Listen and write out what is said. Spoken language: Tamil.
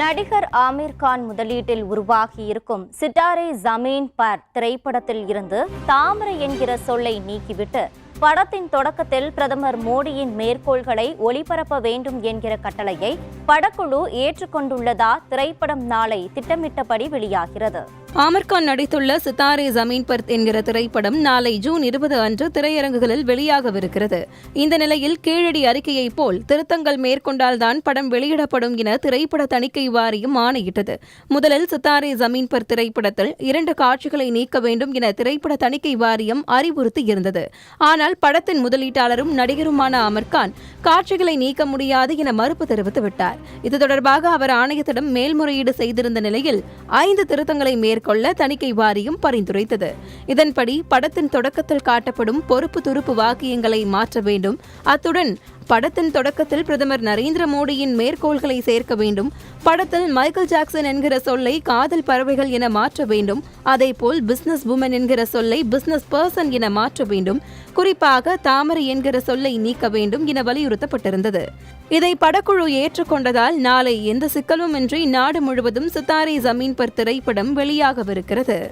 நடிகர் ஆமீர் கான் முதலீட்டில் உருவாகியிருக்கும் சிட்டாரே ஜமீன் பர் திரைப்படத்தில் இருந்து தாமரை என்கிற சொல்லை நீக்கிவிட்டு படத்தின் தொடக்கத்தில் பிரதமர் மோடியின் மேற்கோள்களை ஒளிபரப்ப வேண்டும் என்கிற கட்டளையை படக்குழு ஏற்றுக்கொண்டுள்ளதா திரைப்படம் நாளை திட்டமிட்டபடி வெளியாகிறது. ஆமர்கான் நடித்துள்ள சித்தாரே ஜமீன் பர் என்கிற திரைப்படம் நாளை ஜூன் இருபது அன்று திரையரங்குகளில் வெளியாகவிருக்கிறது. இந்த நிலையில் கீழடி அறிக்கையைப் போல் திருத்தங்கள் மேற்கொண்டால்தான் படம் வெளியிடப்படும் என திரைப்பட தணிக்கை வாரியம் ஆணையிட்டது. முதலில் சித்தாரே ஜமீன் பர் திரைப்படத்தில் இரண்டு காட்சிகளை நீக்க வேண்டும் என திரைப்பட தணிக்கை வாரியம் அறிவுறுத்தி இருந்தது. ஆனால் படத்தின் முதலீட்டாளரும் நடிகருமான அமர்கான் காட்சிகளை நீக்க முடியாது என மறுப்பு தெரிவித்து விட்டார் இது தொடர்பாக அவர் ஆணையத்திடம் மேல்முறையீடு செய்திருந்த நிலையில் ஐந்து திருத்தங்களை மேற்கொள்ள தணிக்கை வாரியம் பரிந்துரைத்தது. இதன்படி படத்தின் தொடக்கத்தில் காட்டப்படும் பொறுப்பு துருப்பு வாக்கியங்களை மாற்ற வேண்டும். அத்துடன் படத்தின் தொடக்கத்தில் பிரதமர் நரேந்திர மோடியின் மேற்கோள்களை சேர்க்க வேண்டும். படத்தில் மைக்கேல் ஜாக்சன் என்கிற சொல்லை காதல் பறவைகள் என மாற்ற வேண்டும். அதேபோல் பிசினஸ் உமன் என்கிற சொல்லை பிசினஸ் பர்சன் என மாற்ற வேண்டும். குறிப்பாக தாமரை என்கிற சொல்லை நீக்க வேண்டும் என வலியுறுத்தப்பட்டிருந்தது. இதை படக்குழு ஏற்றுக்கொண்டதால் நாளை எந்த சிக்கலுமின்றி நாடு முழுவதும் சித்தாரே ஜமீன் பர் திரைப்படம் வெளியாகவிருக்கிறது.